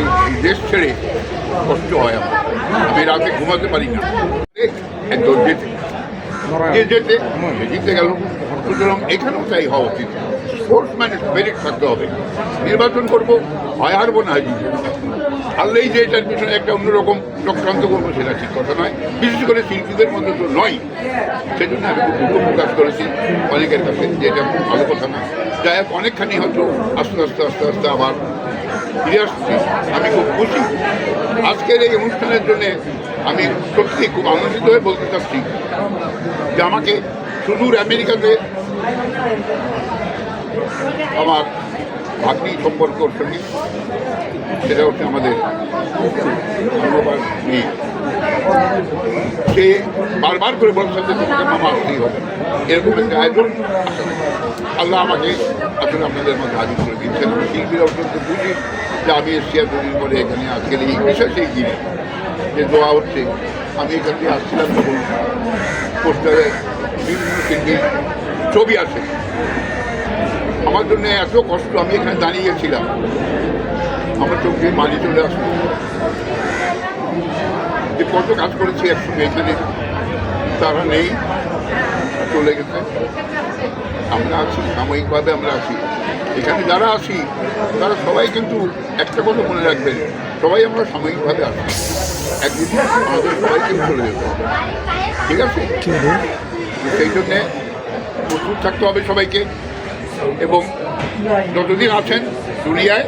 আমি দেশ ছেড়ে কষ্ট হয় আমার। আমি রাতে ঘুমাতে পারি না। একদম যেতে। যেতে জিতে গেল। সুতরাং এখানেও তাই হওয়া উচিত। স্পোর্টসম্যান মেরিট থাকতে হবে। নির্বাচন করব, হয় হারবো না, হয় জিতবো। হারলেই যে এটার পিছনে একটা অন্যরকম চক্রান্ত করব, সেটা ঠিক কথা নয়। বিশেষ করে শিল্পীদের মধ্যে তো নয়। সেজন্য আমি খুব দুঃখ প্রকাশ করেছি অনেকের কাছে যে এটা ভালো কথা না। যাই হোক, অনেকখানি হয়তো আস্তে আস্তে আস্তে আস্তে আবার ফিরে আসছি। আমি খুব খুশি। আজকের এই অনুষ্ঠানের জন্যে আমি সত্যি খুব আনন্দিত হয়ে বলতে চাচ্ছি যে আমাকে সুদূর আমেরিকাতে আমার ভাগ্নি সম্পর্ক সঙ্গে, সেটা হচ্ছে আমাদের ধন্যবাদ মেয়ে সে বারবার করে বলছে যে তোমাকে মামা আসতেই হবে। এরকম একটা আয়োজন। আল্লাহ আমাকে আসলে আপনাদের মধ্যে হাজির করে দিচ্ছেন আমি অত্যন্ত বুঝি যে আমি এসছি এতদিন পরে এখানে আজকের এই বিশেষই দিনে যে দোয়া হচ্ছে, আমি এখান থেকে আসছিলাম তখন পোস্টারে বিভিন্ন শিল্পীর ছবি আছে আমার জন্য এত কষ্ট, আমি এখানে দাঁড়িয়ে গেছিলাম আমার চোখে মানি চলে আসলো। যে কত কাজ করেছি একসঙ্গে এখানে তারা নেই, চলে গেছে। আমরা আছি, সাময়িকভাবে আমরা আছি। এখানে যারা আছি, তারা সবাই কিন্তু একটা কথা মনে রাখবেন, সবাই আমরা সাময়িকভাবে আছি। একদিন আমাদের সবাইকে চলে যেতে ঠিক আছে? সেই জন্যে প্রস্তুত থাকতে হবে সবাইকে। এবং যতদিন আছেন, দুনিয়ায়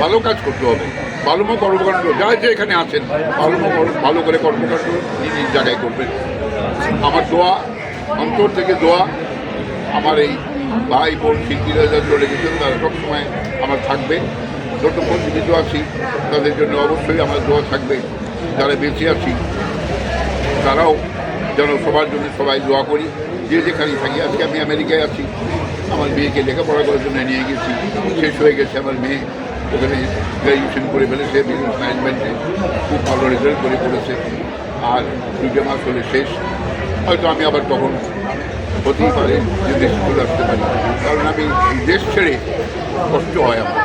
ভালো কাজ করতে হবে। ভালো মো কর্মকাণ্ড যা যে এখানে আছেন ভালো মো কর্ম- ভালো করে কর্মকাণ্ড নিজ নিজ জায়গায় করবেন। আমার দোয়া, অন্তর থেকে দোয়া, আমার এই ভাই বোন শিল্পীরা যা চলে গেছেন, তারা সবসময় আমার থাকবে। যতক্ষণ জীবিত আছি, তাদের জন্য অবশ্যই আমার দোয়া থাকবে। যারা বেঁচে আছি, তারাও যেন সবার জন্য সবাই দোয়া করি। যে যেখানেই থাকি, আজকে আমি আমেরিকায় আছি, আমার মেয়েকে লেখাপড়া করার জন্য নিয়ে গেছি, শেষ হয়ে গেছে আমার মেয়ে। ওখানে গ্র্যাজুয়েশন করে ফেলেছে বিজনেস ম্যানেজমেন্টে খুব ভালো রেজাল্ট করে করেছে আর দুটো মাস হলে শেষ। হয়তো আমি আবার তখন হতেই পারে যে দেশে চলে আসতে পারি। কারণ আমি দেশ ছেড়ে কষ্ট হয় আমার।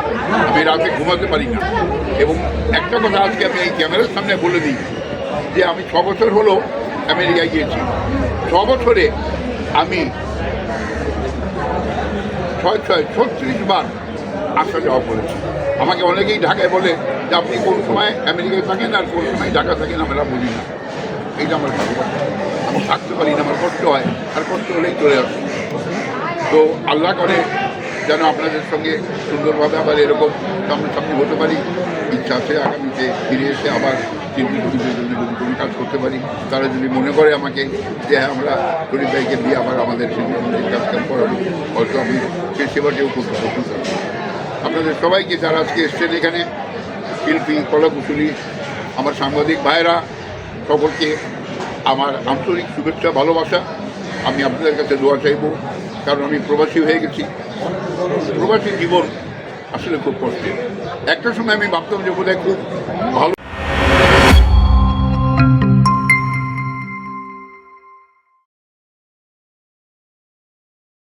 আমি রাতে ঘুমাতে পারি না। এবং একটা কথা আজকে আমি এই ক্যামেরার সামনে বলে দিই, যে আমি ছ বছর হলো আমেরিকায় গিয়েছি। ছ বছরে আমি ছয় ছয়, ছত্রিশ বার আসা যাওয়া করেছি। আমাকে অনেকেই ঢাকায় বলে যে, আপনি কোন সময় আমেরিকায় থাকেন আর কোন সময় ঢাকা থাকেন আমরা বুঝি না। এইটা আমার। আমি থাকতে পারি না, আমার কষ্ট হয়। আর কষ্ট হলেই চলে আসে। তো আল্লাহ করে যেন আপনাদের সঙ্গে সুন্দরভাবে আবার এরকম সামনাসামনি হতে পারি। ইচ্ছা আছে আগামীতে ফিরে এসে আবার জন্য যদি কোনো কাজ করতে পারি, তারা যদি মনে করে আমাকে যে হ্যাঁ আমরা শরীর ভাইকে দিয়ে আবার আমাদের শিল্পী কাজ কাম করাবো। হয়তো আমি সেই সেবাটিও করতে করি। আপনাদের সবাইকে যারা আজকে এসছেন এখানে, শিল্পী, কলাকুশলী, আমার সাংবাদিক ভাইরা সকলকে আমার আন্তরিক শুভেচ্ছা, ভালোবাসা। আমি আপনাদের কাছে দোয়া চাইব, কারণ আমি প্রবাসী হয়ে গেছি। প্রবাসী জীবন আসলে খুব কষ্টের। একটা সময় আমি ভাবতাম যে বোধহয় খুব ভালো